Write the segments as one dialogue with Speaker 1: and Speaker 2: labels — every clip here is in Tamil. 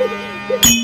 Speaker 1: Thank
Speaker 2: you.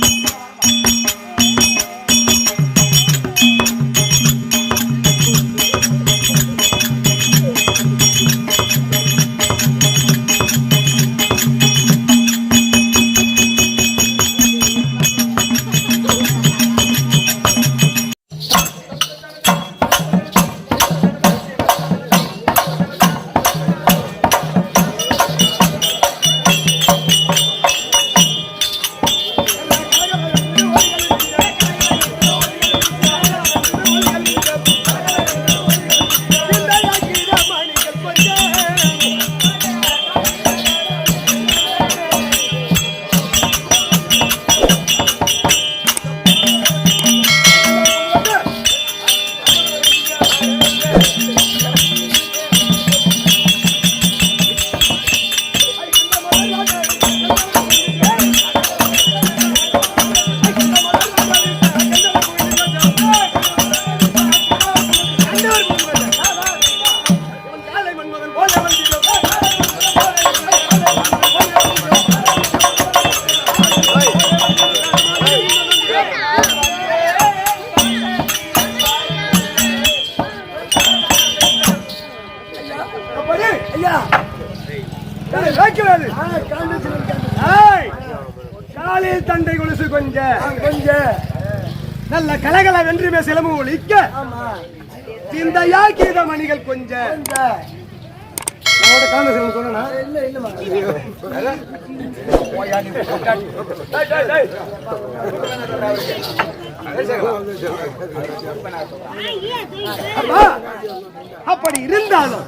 Speaker 2: அப்படி இருந்தாலும்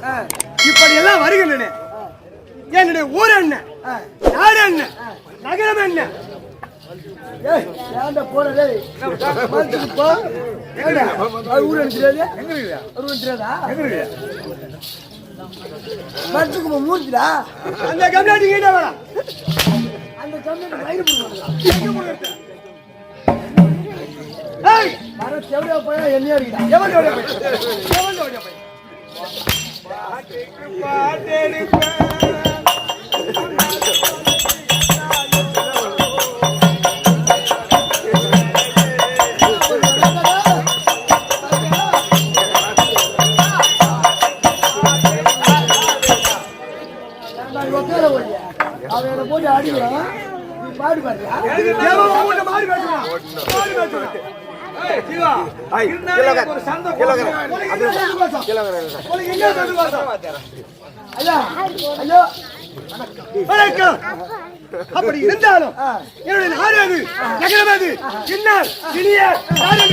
Speaker 2: இப்படி எல்லாம் வருகின்றன. என்னுடைய ஊர் என்ன? நாடு என்ன? நகரம் என்ன?
Speaker 1: டேய் மரத்துக்கு போ மூர்த்திடா
Speaker 2: அந்த கம்யூனிட்டி கிட்ட வேணாம்.
Speaker 1: அந்த கம்மிட்டு வயிறு போடுவாங்க
Speaker 2: ஏய்,
Speaker 1: மரம் போயா என்னையா இருக்கா
Speaker 2: எவ்வளோ எவ்வளோ போய்? எவன்
Speaker 1: பாட்டு
Speaker 2: என்ன. அப்படி இருந்தாலும் என்னுடைய நாடு அது நகரம் அது இன்னார் இனிய நாடு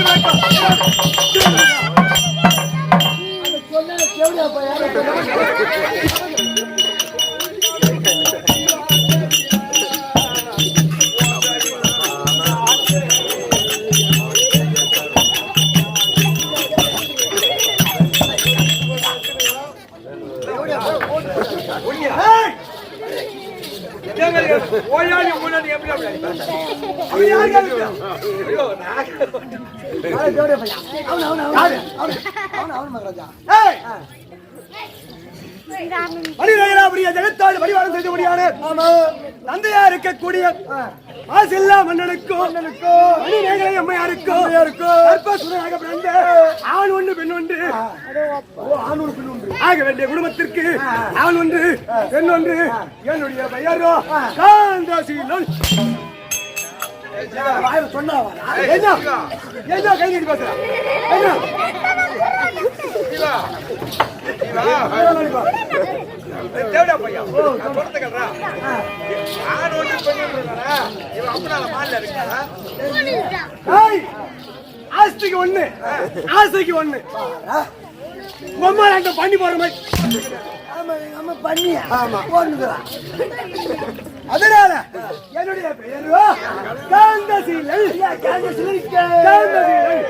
Speaker 2: எங்க முன்னாடி எப்படி அப்படி ஐயோ, நான்
Speaker 1: அவன் அவன் அவன் அவன் மகராஜா
Speaker 2: ஏய்! முடியாது நந்தையா இருக்கக்கூடிய மாசில்லா மன்னனுக்கும் மணிநகரை அம்மையாருக்கும் கற்பசுரனாக பிறந்த ஆண் ஒன்று பெண் ஒன்று. ஆக வேண்டிய குடும்பத்திற்கு ஆண் ஒன்று பெண் ஒன்று. என்னுடைய பெயரோ காந்தாசீலன்.
Speaker 1: வாயில சொன்னாவா
Speaker 2: என்ன என்ன கை நீட்டி பேசுற. என்ன தேவடா பையா நான் ஒன்று பெண் ஒன்றுடா. இவன் அப்பனால இருக்கா? ஆஸ்திக்கு ஒண்ணு. ஆசைக்கு ஒண்ணு. உம்மா ரெண்டு பண்ணி போற மாதிரி.
Speaker 1: ஆமா எங்க அம்மா பண்ணியா? ஆமா. போனுக்குறா
Speaker 2: அதனால என்னுடைய பெயரோ காந்தசீலன்
Speaker 1: காங்கிரஸ்
Speaker 2: காந்தசீலன்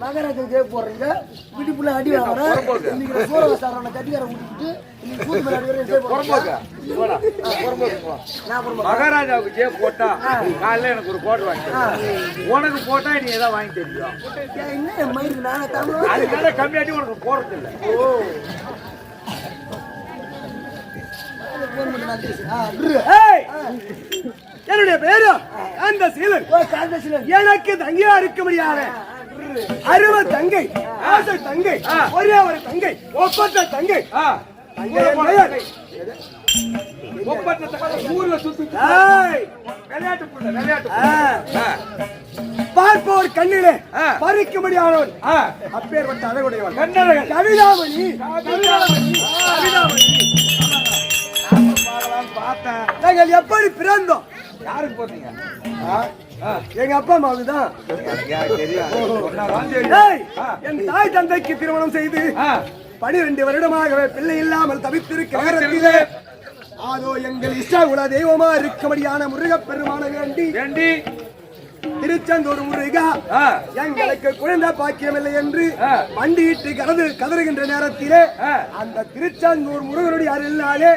Speaker 1: மகராஜன் ஜெய போடுறீங்க வீட்டுக்குள்ள அடி வாங்குறேன். சூரவசாரனை கட்டிக்கார விட்டுட்டு
Speaker 3: மகாராஜாவுக்கு ஜே போட்டா காலைல எனக்கு ஒரு கோட் வாங்கி உனக்கு போட்டா நீ ஏதாவது வாங்கி தெரியும் அதுக்காக கம்மியாட்டி உனக்கு போறது இல்லை
Speaker 2: என்னுடைய பேரும் அந்த சீலன். எனக்கு தங்கியா இருக்க முடியாது. அறுபது தங்கை தங்கை ஒரே ஒரு தங்கை ஒப்பற்ற தங்கை.
Speaker 3: ஆ
Speaker 2: பார்ப்போர் கண்ணிலே
Speaker 3: ஆ.
Speaker 2: பறிக்க முடியாதவன்
Speaker 3: ஆ.
Speaker 2: அப்பேற்பட்ட அழகுடையவன்
Speaker 3: கண்ணழகன்.
Speaker 2: கவிதாமணி
Speaker 3: பார்த்தேன்
Speaker 2: நாங்கள் எப்படி பிறந்தோம்
Speaker 3: யாருக்கு
Speaker 2: ஆ. எங்க அப்பா அம்மாவுக்கு தான். என் தாய் தந்தைக்கு திருமணம் செய்து. பனிரெண்டு வருடமாகவே பிள்ளை இல்லாமல் தவித்திருக்க நேரத்திலே அதோ எங்கள் இஷ்டகுல தெய்வமா இருக்கும்படியான முருகப் பெருமான வேண்டி
Speaker 3: வேண்டி
Speaker 2: திருச்செந்தூர் முருகா. எங்களுக்கு குழந்தை பாக்கியமில்லை என்று. மண்டியிட்டு கதறு கதறுகின்ற நேரத்திலே. அந்த திருச்செந்தூர் முருகனுடைய அருளாலே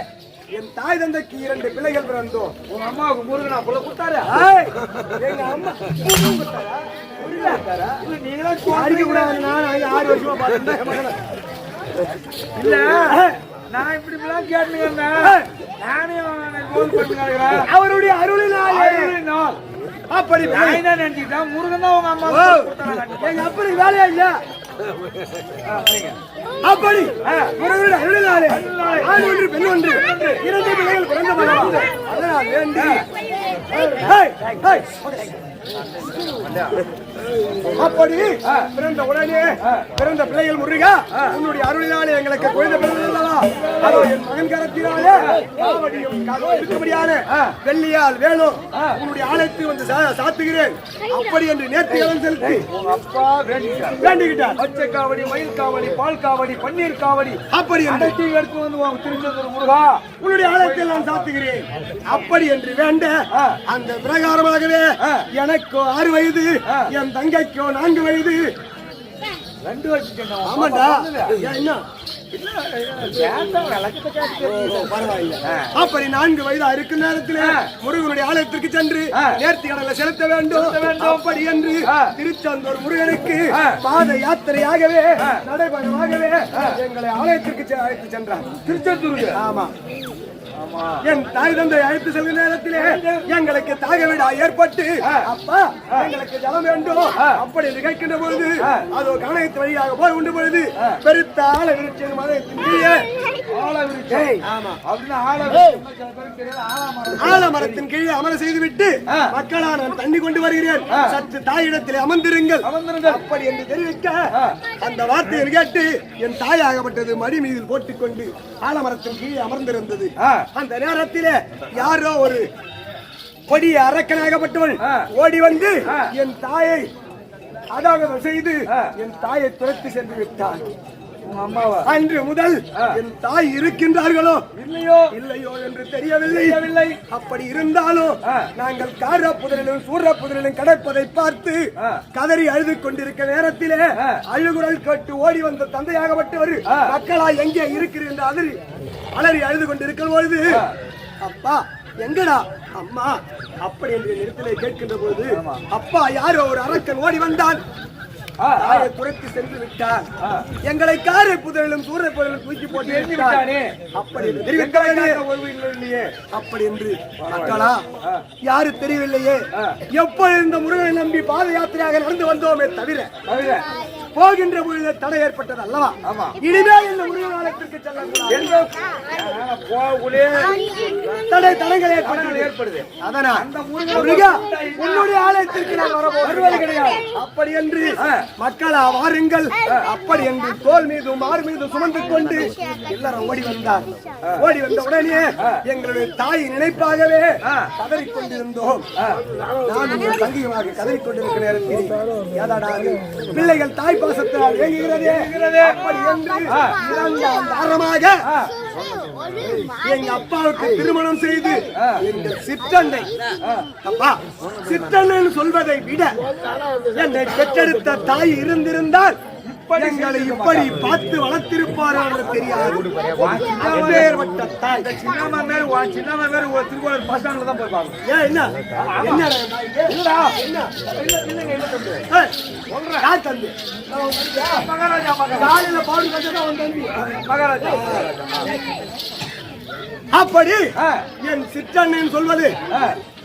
Speaker 2: என் தாய் தந்தைக்கு இரண்டு பிள்ளைகள் பிறந்தோம்
Speaker 3: உங்க அம்மாவுக்கு முருகனா புள்ள கொடுத்தாரு
Speaker 2: எங்க அம்மா
Speaker 3: நீங்களா
Speaker 2: அடிக்க கூடாது நான் ஆறு வருஷமா மகனை.
Speaker 3: இல்ல. நான் இப்படி இப்படிலாம் கேட்டுங்க நானே
Speaker 2: அவருடைய அருளினாலே.
Speaker 3: நாள்
Speaker 2: அப்படி
Speaker 3: நான் என்ன நினைச்சிட்டேன் முருகன் தான் உங்க அம்மா
Speaker 2: அப்பனுக்கு வேலையா இல்ல. அப்படி. முருகனுடைய அருளினாலே. ஆண் ஒன்று பெண் ஒன்று. இரண்டு பிள்ளைகள் பிறந்த மகன். அதனால் வேண்டி. அப்படி பிறந்த உடனே பிறந்த பிள்ளைகள் முருகா உன்னுடைய அருளினாலே எங்களுக்கு குழந்தை பிறந்ததா அதோ என் மகன் கரத்தினாலே இருக்கும்படியான வெள்ளியால் வேணும் உன்னுடைய ஆலயத்தை வந்து சா- சாத்துகிறேன். அப்படி என்று நேர்த்தி கடன் செலுத்தி.
Speaker 3: அப்பா
Speaker 2: வேண்டிக்கிட்டார்.
Speaker 3: பச்சை காவடி மயில் காவடி பால் காவடி பன்னீர் காவடி.
Speaker 2: அப்படி என்று
Speaker 3: எடுத்து வந்து திருச்செந்தூர் முருகா.
Speaker 2: உன்னுடைய ஆலயத்தில் நான் சாத்துகிறேன். அப்படி என்று வேண்ட அந்த பிரகாரமாகவே எனக்கு ஆறு வயது. என் தங்கைக்கோ நான்கு வயது.
Speaker 3: ரெண்டு வருஷம்
Speaker 2: ஆமாண்டா. ஏன் என்ன?
Speaker 3: பரவாயில்ல.
Speaker 2: அப்படி நான்கு வயதா இருக்கும் நேரத்தில் முருகனுடைய ஆலயத்திற்கு சென்று நேர்த்தி கடலை செலுத்த வேண்டும். அப்படி என்று திருச்செந்தூர் முருகனுக்கு பாத யாத்திரையாகவே நடைபயணமாகவே எங்களை ஆலயத்திற்கு சென்றார்.
Speaker 3: திருச்செந்தூருக்கு?
Speaker 2: ஆமா. என் தாய் தந்தை அழைத்து செல்லும் நேரத்திலே எங்களுக்கு தாக விடா ஏற்பட்டு அப்பா எங்களுக்கு ஜலம் வேண்டும். அப்படி என்று கேட்கின்ற பொழுது அதோ கணக்கு வழியாக போய் உண்டு பொழுது பெருத்த ஆள விருட்சம் ஆலமரத்தின் கீழே. அமர செய்து விட்டு மக்களா நான் தண்ணி கொண்டு வருகிறேன். சற்று தாயிடத்தில் அமர்ந்திருங்கள்.
Speaker 3: அமர்ந்திருங்கள்.
Speaker 2: அப்படி என்று தெரிவிக்க அந்த வார்த்தையை கேட்டு என் தாயாகப்பட்டது மடி மீது போட்டுக்கொண்டு ஆலமரத்தின் கீழே அமர்ந்திருந்தது. அந்த நேரத்திலே யாரோ ஒரு கொடிய அரக்கனாகப்பட்டவன். ஓடி வந்து என் தாயை அதாவது செய்து என் தாயை துரத்தி சென்று விட்டான். அன்று முதல் என் தாய் இருக்கின்றார்களோ?
Speaker 3: இல்லையோ.
Speaker 2: இல்லையோ என்று தெரியவில்லை. அப்படி இருந்தாலும் நாங்கள் கார புதரிலும் சூர புதரிலும் கிடப்பதை பார்த்து கதறி அழுது கொண்டிருக்க நேரத்திலே அழுகுரல் கேட்டு ஓடி வந்த தந்தையாகப்பட்டவர் மக்களா எங்கே இருக்கிறீர் என்று அலறி அழுது கொண்டிருக்கும் பொழுது அப்பா எங்கடா? அம்மா அப்படி என்று நிறுத்தலை கேட்கின்ற பொழுது அப்பா யாரோ ஒரு அரக்கன் ஓடி வந்தான். தாயை துரத்தி சென்று விட்டார் எங்களை காரை புதரிலும் சூரிய புதரிலும் தூக்கி போட்டு
Speaker 3: எரிந்து
Speaker 2: விட்டார்.
Speaker 3: விட்டானே.
Speaker 2: அப்படி என்று
Speaker 3: இல்லையே?
Speaker 2: அப்படி என்று மக்களா யாரு தெரியவில்லையே? எப்பொழுது இந்த முருகனை நம்பி பாத யாத்திரையாக நடந்து வந்தோமே தவிர
Speaker 3: தவிர.
Speaker 2: போகின்ற பொழுது தடை ஏற்பட்டது அல்லவா?
Speaker 3: ஆமா.
Speaker 2: இனிமேல் இந்த முருகன் ஆலயத்திற்கு செல்லக்கூடாது.
Speaker 3: எங்க? போகக்குள்ளே
Speaker 2: தடை தடங்கள் ஏற்பட்டது
Speaker 3: தடங்கள் ஏற்படுது.
Speaker 2: அதனால்
Speaker 3: அந்த
Speaker 2: முருகா உன்னுடைய ஆலயத்திற்கு நான் வர வருவது கிடையாது. அப்படி என்று மக்களா வாருங்கள். அப்படி என்று தோல் மீது மார் மீது சுமந்து கொண்டு எல்லாரும் ஓடி வந்தார். ஓடி வந்த உடனே எங்களுடைய தாய் நினைப்பாகவே கதறிக்கொண்டிருந்தோம். நானும் என் தங்கியுமாக நேரத்தில் ஏதாடா பிள்ளைகள் தாய் பாசத்தால் இயங்குகிறதே அப்படி என்று இரண்டாம் தாரமாக எங்க அப்பாவுக்கு திருமணம் செய்து எங்கள் சிற்றண்டை அப்பா சிற்றண்ணன் சொல்வதை விட என்னை பெற்றெடுத்த தாய் இருந்திருந்தால் எங்களை இப்படி பார்த்து வளர்த்திருப்பார் என்று தெரியாது. சின்னமேற்பட்ட தாய்
Speaker 3: இந்த சின்னம்மா சின்னம்மா மேல திருக்கோளர் பஸ் தான்
Speaker 2: ஏன் என்ன? என்ன தம்பி? யார் தம்பி?
Speaker 3: மகாராஜா
Speaker 2: காலையில தம்பி.
Speaker 3: மகாராஜா.
Speaker 2: அப்படி என் சிற்றண்ணன் சொல்வது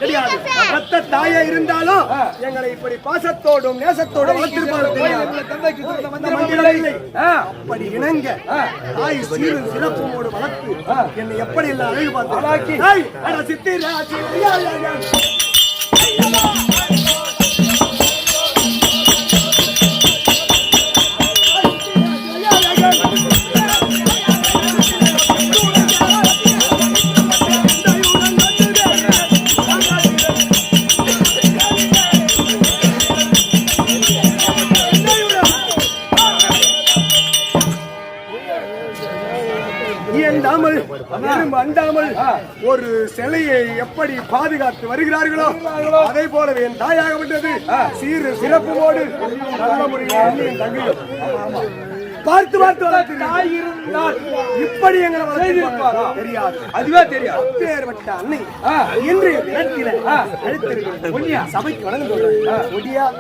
Speaker 2: கிடையாது மத்த தாயா இருந்தாலும் எங்களை இப்படி பாசத்தோடும் நேசத்தோடும் அப்படி இணங்க தாய் சீரும் சிறப்பமோடு வளர்த்து என்னை எப்படி எல்லாம் அழகு பார்த்து சித்திரா சித்தியா அண்டாமல் ஒரு சிலையை எப்படி பாதுகாத்து வருகிறார்களோ அதே போலவே என் தாயாகப்பட்டது சீரு சிறப்புமோடு நல்ல முறையில் தங்கிடும் பார்த்து பார்த்து வளர்த்து
Speaker 3: தாய் இருந்தால்
Speaker 2: இப்படி எங்களை தெரியாது.
Speaker 3: அதுவே தெரியாது.
Speaker 2: பேர்பட்ட அன்னை இன்றைய நேரத்தில்
Speaker 3: எழுத்திருக்கிறது
Speaker 2: சபைக்கு வளர்ந்து சொல்றேன்.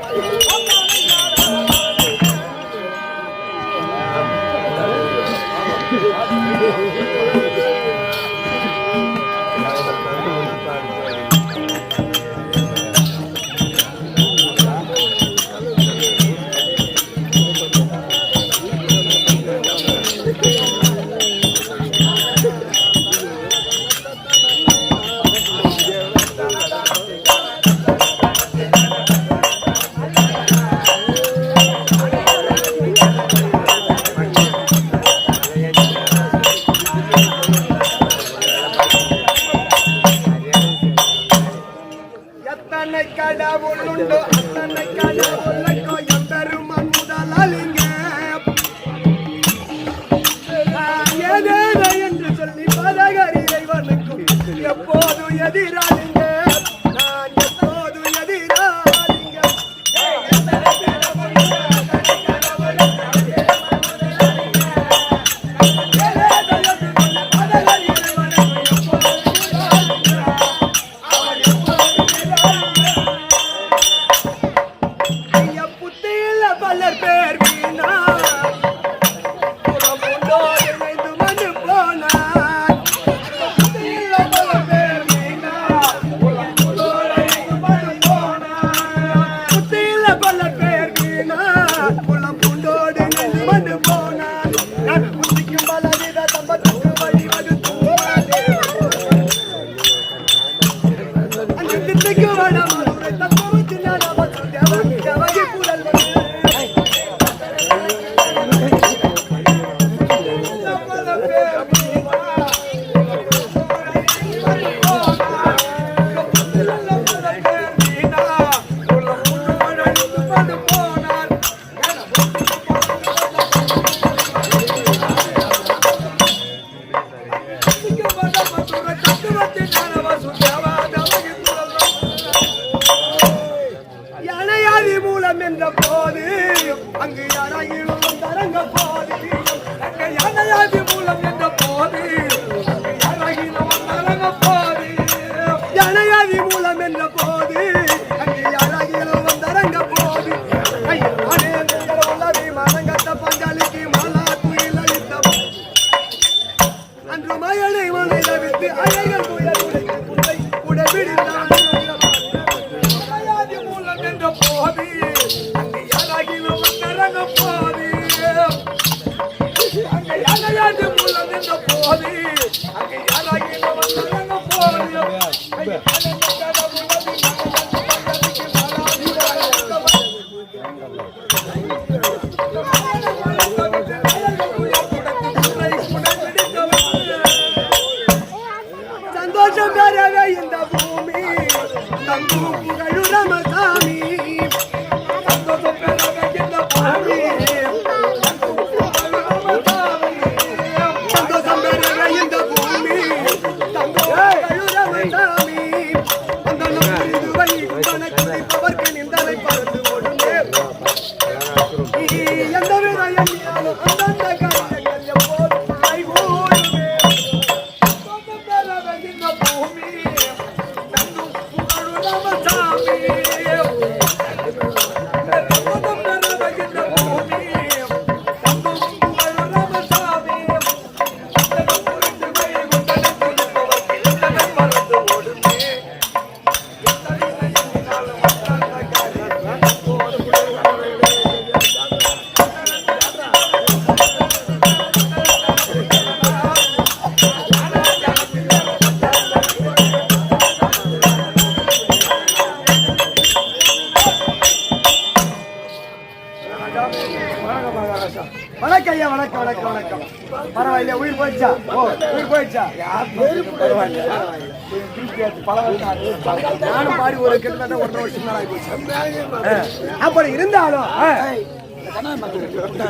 Speaker 2: Adira புதல்வனே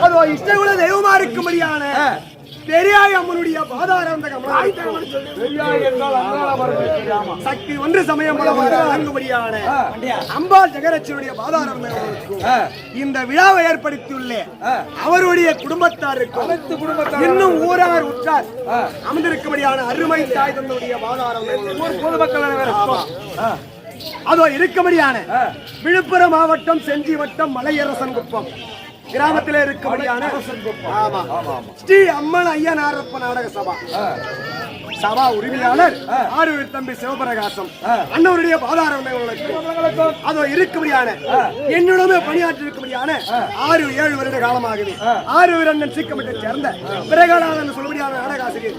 Speaker 2: அதோ இஷ்டகுல தெய்வமா இருக்கும்படியான பெரியாய் அம்மனுடைய பாதாரம். சக்தி ஒன்று சமயம் வழங்கும்படியான அம்பாள் ஜெகரட்சனுடைய பாதாரம் இந்த விழாவை ஏற்படுத்தியுள்ளே அவருடைய குடும்பத்தாருக்கும்
Speaker 3: அனைத்து குடும்பத்தாரும்
Speaker 2: இன்னும் ஊரார் உற்றார் அமர்ந்திருக்கும்படியான அருமை தாய் தந்தையுடைய பாதாரம்.
Speaker 3: பொதுமக்கள்
Speaker 2: அதோ இருக்கும்படியான விழுப்புரம் மாவட்டம் செஞ்சி வட்டம் மலையரசன் குப்பம். கிராமத்திலே இருக்கும்படியான ஸ்ரீ அம்மன் ஐயனாரப்ப நாடக சபா. சபா உரிமையாளர் ஆரூர் தம்பி சிவபிரகாசம். அண்ணவருடைய பாதாரம் அதோ இருக்கும்படியான என்னுடமே பணியாற்றி இருக்கும்படியான ஆறு ஏழு வருட காலமாகுது. ஆறு அண்ணன் சீக்கமட்டை சேர்ந்த பிரகலாதன் சொல்லும்படியான நாடகாசிரியர்.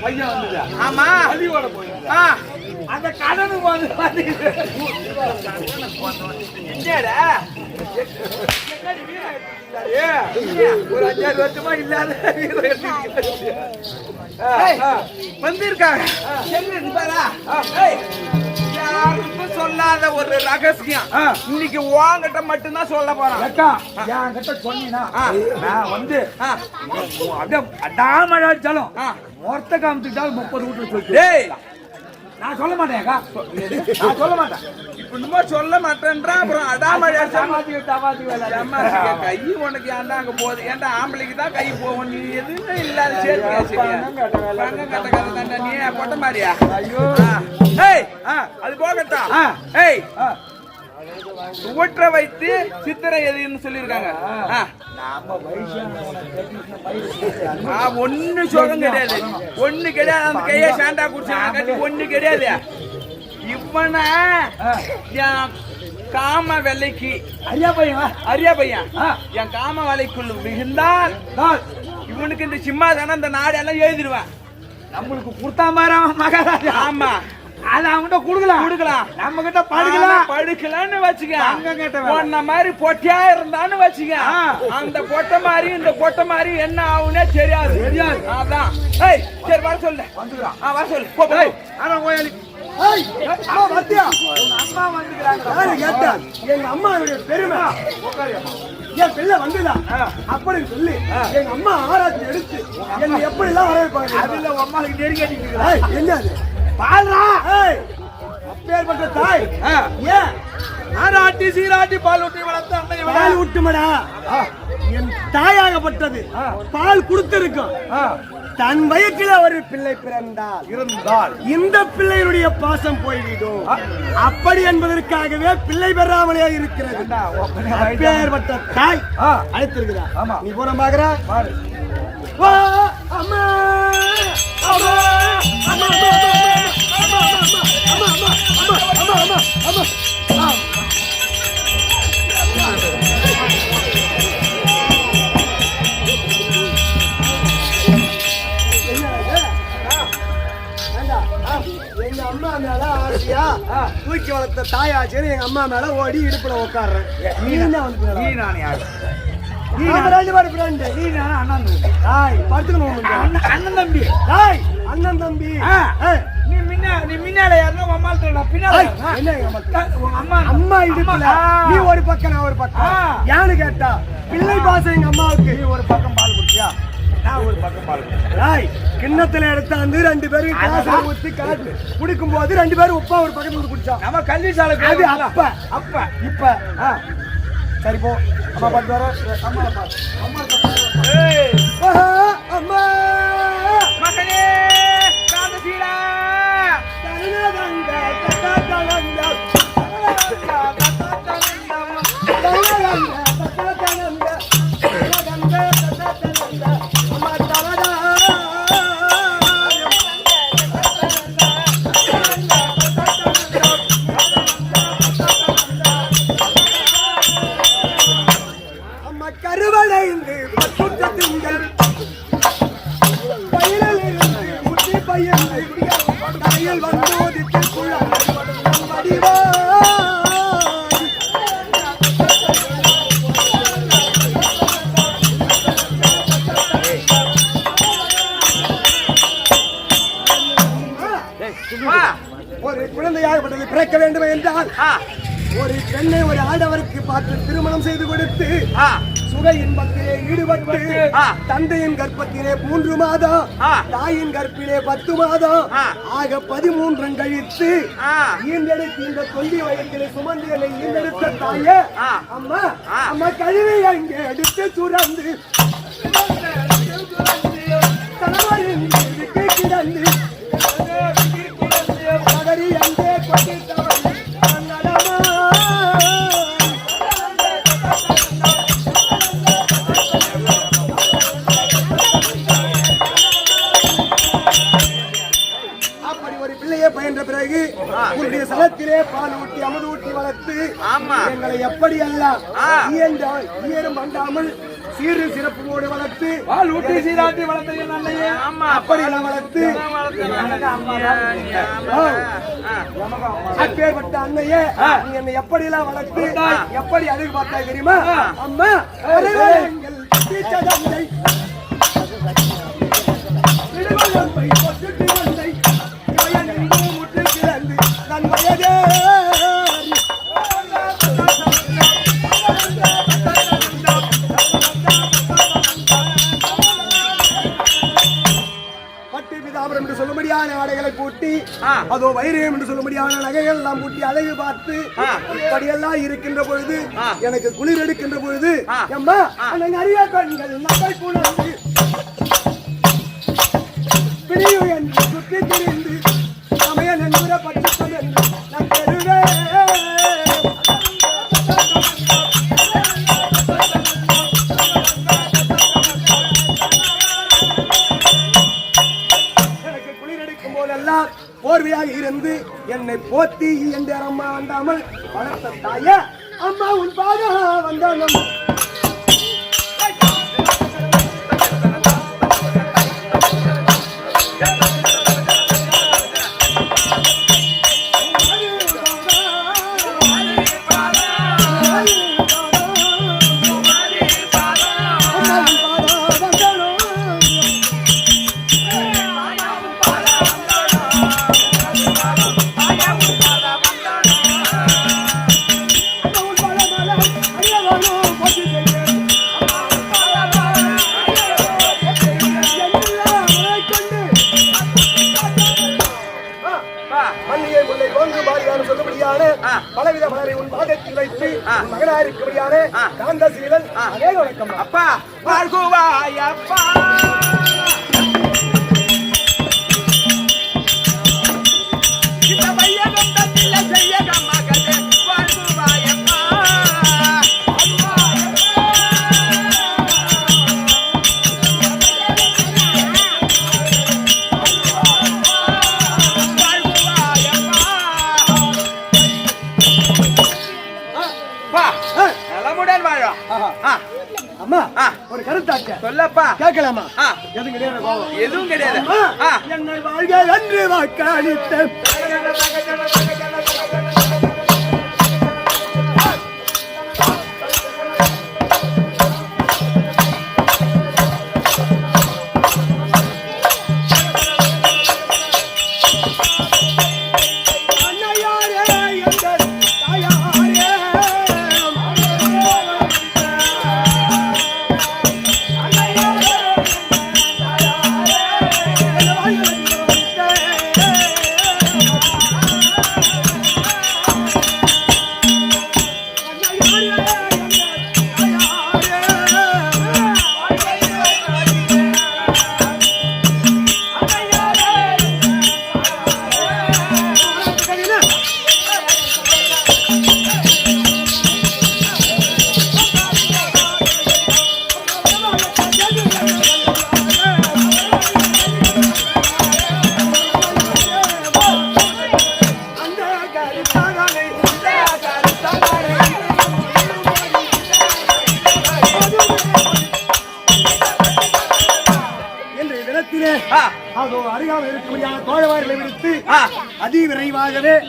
Speaker 3: பையன் வந்தது
Speaker 2: ஆமா
Speaker 3: அழிவோட
Speaker 2: போயிருந்தான்
Speaker 3: அந்த கடனுக்கு வந்து ஒரு அஞ்சாறு வருஷமா
Speaker 2: வந்திருக்காங்க யாருக்கும் சொல்லாத ஒரு ரகசியம். இன்னைக்கு வாங்கிட்ட மட்டும்தான் சொல்ல போறான்.
Speaker 3: என்கிட்ட சொன்னீன்னா,
Speaker 2: ஆ.
Speaker 3: நான் வந்து அடாமழை அடிச்சாலும். ஒருத்த காமிச்சுட்டாலும் முப்பது வீட்டுல சொல்லு.
Speaker 2: டேய்.
Speaker 3: நான் சொல்ல மாட்டேன். நான் சொல்ல மாட்டேன்.
Speaker 2: இப்ப சொல்ல மாட்டேன்றா அப்புறம்
Speaker 3: வேலை.
Speaker 2: அம்மாசிக்க கை உனக்கு ஏன்டா அங்க போகுது? ஏன்டா ஆம்பளைக்கு தான் கை போகும்? நீ எதுவுமே இல்லாத சேர்த்து கட்ட கதை தாண்டா நீ பொட்ட மாதிரியா
Speaker 3: ஐயோ.
Speaker 2: ஏய் அது போகட்டும்.
Speaker 3: ஆ.
Speaker 2: ஏய். சுவற்ற வைத்து சித்திரை எதுன்னு சொல்லியிருக்காங்க. ஒண்ணு சோகம் கிடையாது. ஒண்ணு கிடையாது. அந்த கைய சாண்டா குடிச்சா கட்டி ஒண்ணு கிடையாது. இவன காம வெள்ளைக்கு
Speaker 3: ஐயா பையன்.
Speaker 2: அரியா பையன். என் காம வேலைக்குள் மிகுந்தால். இவனுக்கு இந்த சிம்மாதானம் இந்த நாடு எல்லாம் எழுதிடுவேன்.
Speaker 3: நம்மளுக்கு கொடுத்தா மாதிரி மகாராஜா.
Speaker 2: ஆமா.
Speaker 3: அதை அவன்கிட்ட கொடுக்கலாம்.
Speaker 2: கொடுக்கலாம்.
Speaker 3: நம்ம கிட்ட படுக்கலாம்
Speaker 2: வச்சுக்க.
Speaker 3: அங்க கேட்ட வேலை.
Speaker 2: உன்ன மாதிரி பொட்டியா இருந்தான்னு வச்சுக்க. அந்த பொட்டை மாதிரி இந்த கொட்டை மாதிரி என்ன ஆகுனே தெரியாது.
Speaker 3: தெரியாது.
Speaker 2: அதான். ஏய் சரி வர சொல்லு.
Speaker 3: வந்துக்கிறான்.
Speaker 2: ஆ வர சொல்லு. போ, போ.
Speaker 3: ஏய், ஆனா கோயாளி.
Speaker 2: அம்மா
Speaker 3: அம்மா
Speaker 2: எங்க அம்மாவுடைய பெருமை. என் பிள்ளை வந்துதா? அப்படின்னு சொல்லி எங்க அம்மா ஆராய்ச்சி எடுத்து என்ன எப்படி எல்லாம் வரவேற்பாங்க
Speaker 3: அதுல அம்மாவுக்கு
Speaker 2: என்னது? பால்ரா அப்பேற்பட்ட தாய். ஏன்
Speaker 3: ஆராட்டி சீராட்டி பால் ஊட்டி வளர்த்த அன்னை?
Speaker 2: பால் ஊட்டுமடா. என் தாயாகப்பட்டது. பால் கொடுத்திருக்கும். தன் வயிற்றில் ஒரு பிள்ளை பிறந்தால்
Speaker 3: இருந்தால்.
Speaker 2: இந்த பிள்ளையினுடைய பாசம் போய்விடும். அப்படி என்பதற்காகவே பிள்ளை பெறாமலே இருக்கிறது. அப்பேற்பட்ட தாய். அழைத்திருக்கிறா. நீ போன பாக்குற. அம்மா அம்மா அம்மா அம்மா அம்மா அம்மா அம்மா அம்மா அம்மா அம்மா அம்மா எங்க அம்மா மேல ஆசையா தூக்கி வளர்த்த தாயாச்சுன்னு எங்க அம்மா மேல ஓடி இடுப்புல உட்காடுறேன் நீ என்ன வந்து
Speaker 3: நீ நான் யாரு
Speaker 2: ரெண்டு பேரும்.
Speaker 3: நீ நான் அண்ணன் தம்பி.
Speaker 2: டேய், படுத்துக்கணும்.
Speaker 3: அண்ணன் தம்பி.
Speaker 2: டேய், அண்ணன் தம்பி.
Speaker 3: நீ முன்ன நீ முன்னால உன் அம்மா சொல்ல பின்னால?
Speaker 2: என்ன அம்மா?
Speaker 3: உங்க அம்மா
Speaker 2: அம்மா இடுப்புல. நீ ஒரு பக்கம் நான் ஒரு பக்கம். யானு கேட்டா? பிள்ளை பாசம் எங்க அம்மாவுக்கு.
Speaker 3: நீ ஒரு பக்கம் பால் குடிச்சியா? நான் ஒரு பக்கம் பால் குடிச்சேன்
Speaker 2: கிண்ணத்துல எடுத்தாந்து ரெண்டு பேரும் கிளாஸ்ல ஊத்தி காட்டு. குடிக்கும் போது ரெண்டு பேரும் உப்பா ஒரு பக்கத்துல வந்து குடிச்சோம்
Speaker 3: நம்ம கல்வி சாலை
Speaker 2: அப்ப.
Speaker 3: அப்ப.
Speaker 2: இப்ப. சரி போ அம்மா பாத்து வர அம்மா அம்மா
Speaker 3: ஆ.
Speaker 2: தந்தையின் கர்ப்பத்திலே மூன்று மாதம். தாயின் கற்பிலே பத்து மாதம். ஆக பதிமூன்றம் கழித்து
Speaker 3: ஆ.
Speaker 2: ஈண்டெடுத்து இந்த தொண்டி வயத்திலே சுமந்து என்னை ஈண்டெடுத்த தாயே. அம்மா. அம்மா கழுவி அங்கே எடுத்து சுரந்து தலைவரின் கிடந்து பதறி அங்கே ஈரம் அண்டாமல் சீரு சிறப்போடு வளர்த்து
Speaker 3: பால் ஊட்டி சீராட்டி. ஆமா
Speaker 2: அப்படி எல்லாம் வளர்த்து. அப்பேற்பட்ட அன்னையே. நீ என்னை எப்படி எல்லாம் வளர்த்து. எப்படி அழகு தெரியுமா. அம்மா ஒருவேளை
Speaker 3: ஆ.
Speaker 2: அதோ வைரியம் என்று சொல்லும்படியான நகைகள் எல்லாம் பூட்டி அழகு பார்த்து. இப்படியெல்லாம் இருக்கின்ற பொழுது. எனக்கு குளிர் எடுக்கின்ற பொழுது. அம்மா நிறைய கண்கள் நகை புணர்ந்து போர்வையாக இருந்து என்னை போத்தி என்ற அம்மா வந்தாமல் வளர்த்த தாய அம்மா உன் பாக வந்தாங்க வாக்களித்த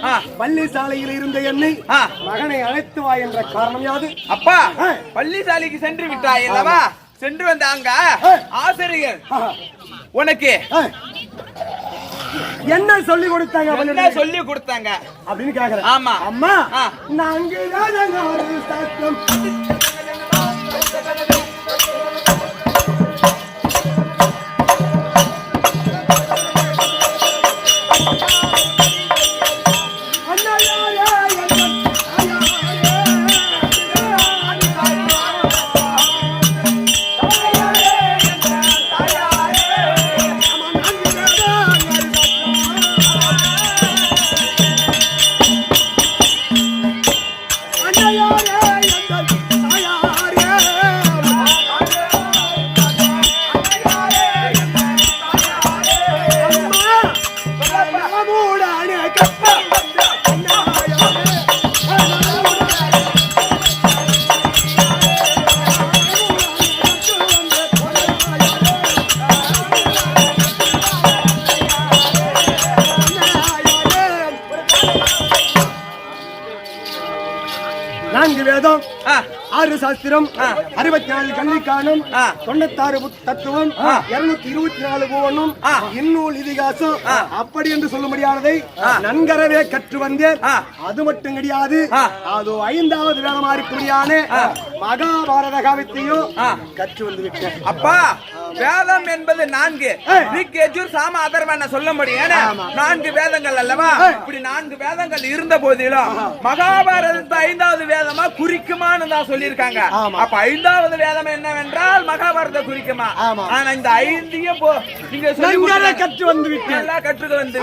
Speaker 4: ஆ.
Speaker 2: பள்ளி சாலையில் இருந்த என்னை. மகனை அழைத்து வா என்ற காரணம் யாது
Speaker 4: அப்பா. பள்ளிசாலைக்கு சென்று விட்டாய் அல்லவா சென்று வந்தாங்க. ஆசிரியர். உனக்கு.
Speaker 2: என்ன சொல்லி கொடுத்தாங்க
Speaker 4: என்ன சொல்லி கொடுத்தாங்க
Speaker 2: அப்படின்னு கேக்குறேன்
Speaker 4: ஆமா.
Speaker 2: அம்மா தானங்க ஒரு சத்தம் சாஸ்திரம் அறுபத்தி நாலு கல்விக்கானம். தொண்ணூத்தாறு தத்துவம். இருநூத்தி இருபத்தி நாலு பூவனும். இந்நூல் இதிகாசம். அப்படி என்று சொல்லும்படியானதை நன்கரவே கற்று வந்தேன். அது மட்டும் கிடையாது. அது ஐந்தாவது வேதமா இருக்கும்படியான மகாபாரத காவியத்தையும். கற்று வந்து விட்டேன்.
Speaker 4: அப்பா. வேதம் என்பது நான்கு. ரிக்கேஜூர் சாம அதர்வன சொல்ல முடியும். நான்கு வேதங்கள் அல்லவா. இப்படி நான்கு வேதங்கள் இருந்த போதிலும் மகாபாரதத்தை ஐந்தாவது வேதமா குறிக்குமான்னு தான் சொல்லியிருக்காங்க. அப்ப ஐந்தாவது வேதம் என்னவென்றால் மகாபாரத குறிக்குமா. ஆனா இந்த ஐந்தையும் நீங்க சொல்லி
Speaker 2: கற்று வந்து
Speaker 4: நல்லா கற்றுக்க வந்து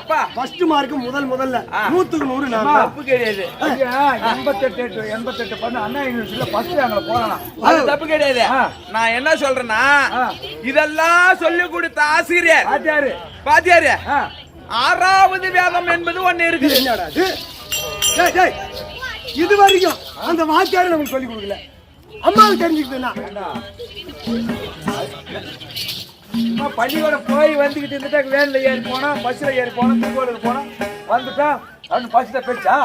Speaker 4: அப்பா.
Speaker 2: ஃபர்ஸ்ட் மார்க் முதல் முதல்ல. நூத்துக்கு நூறு.
Speaker 4: தப்பு கிடையாது.
Speaker 3: எண்பத்தெட்டு எண்பத்தெட்டு பண்ண. அண்ணா யூனிவர்சிட்டியில ஃபர்ஸ்ட் அங்க போகலாம்.
Speaker 4: அது தப்பு கிடையாது. நான் என்ன சொல்றேன்னா. இதெல்லாம் சொல்லி கொடுத்த ஆசிரியர். பாத்தியாரு. ஆறாவது வேதம் என்பது ஒண்ணு இருக்குது.
Speaker 2: என்னடா இது? வரைக்கும் அந்த வாத்தியாரை நமக்கு சொல்லி கொடுக்கல. அம்மாவுக்கு தெரிஞ்சுக்கிட்டுனா
Speaker 3: பள்ளிக்கூடம் போய் வந்துகிட்டு இருந்துட்டா வேன்ல ஏறி போனா பஸ்ல ஏறி போனா திருக்கோளுக்கு போனா வந்துட்டா அப்படின்னு பஸ்ல போயிடுச்சா?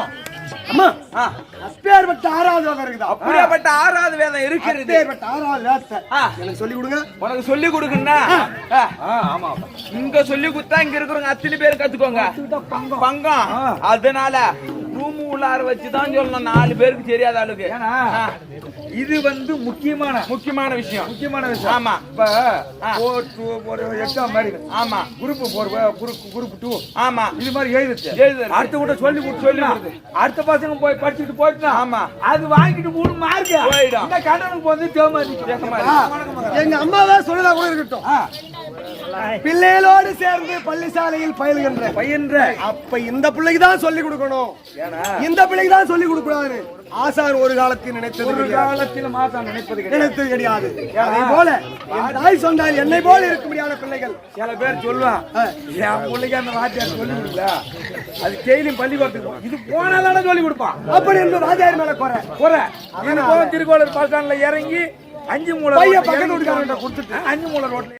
Speaker 2: அம்மா
Speaker 4: ஆ.
Speaker 2: அப்பேற்பட்ட ஆறாவது வேதம் இருக்குதா.
Speaker 4: அப்படியாப்பட்ட ஆறாவது வேதம் இருக்கிறது.
Speaker 2: அப்பேற்பட்ட ஆறாவது வேதத்தை. எனக்கு சொல்லி கொடுங்க.
Speaker 4: உனக்கு சொல்லி
Speaker 3: ஆமா
Speaker 4: இங்க சொல்லி கொடுத்தா இங்க இருக்கிறவங்க அத்தனை பேர் கத்துக்கோங்க.
Speaker 3: பங்கம்.
Speaker 4: அதனால ரூம் உள்ளார வச்சுதான் சொல்லணும். நாலு பேருக்கு தெரியாத ஆளுக்கு
Speaker 3: ஏன்னா. இது வந்து முக்கியமான
Speaker 4: முக்கியமான விஷயம்.
Speaker 3: முக்கியமான விஷயம்.
Speaker 4: ஆமா.
Speaker 3: இப்ப
Speaker 4: ஆ.
Speaker 3: ஒரு எக்ஸாம் மாதிரி
Speaker 4: ஆமா.
Speaker 3: Group four group group two
Speaker 4: ஆமா.
Speaker 3: இது மாதிரி எழுதுச்சு
Speaker 4: எழுதுறது.
Speaker 3: அடுத்த கூட சொல்லி கொடுத்து சொல்லி அடுத்த பசங்க போய் படிச்சுட்டு போயிட்டு
Speaker 4: ஆமா.
Speaker 3: அது வாங்கிட்டு மூணு மார்க்
Speaker 4: போயிடும்.
Speaker 3: இந்த கண்டனுக்கு போது தேமாதிக்கு
Speaker 2: எங்க அம்மாவே சொல்லதா கூட இருக்கட்டும். பிள்ளைகளோடு சேர்ந்து பள்ளிசாலையில் பயிலுகின்ற.
Speaker 3: பையன்ற
Speaker 2: அப்ப இந்த பிள்ளைக்கு தான் சொல்லி கொடுக்கணும் இந்த பிள்ளைக்கு தான் சொல்லி கொடுக்கூடாது ஆசார் ஒரு காலத்தில் நினைத்தது
Speaker 3: ஒரு. காலத்தில் மாதம் நினைப்பது
Speaker 2: நினைத்தது கிடையாது அதை போல தாய் சொன்னால் என்னை போல இருக்க முடியாத பிள்ளைகள்
Speaker 3: சில பேர் சொல்லுவான். என் பிள்ளைக்கு அந்த வாத்தியார் சொல்லி கொடுக்கல அது டெய்லியும் பள்ளிக்கூடத்துக்கு. இது போனா தானே சொல்லி கொடுப்பான்
Speaker 2: அப்படி என்று ராஜாரி மேல குறை
Speaker 3: குறை திருக்கோளூர் பஸ் ஸ்டாண்ட்ல இறங்கி அஞ்சு மூலை
Speaker 2: பையன் பக்கத்து கொடுத்துட்டு.
Speaker 3: அஞ்சு மூலை ரோட்ல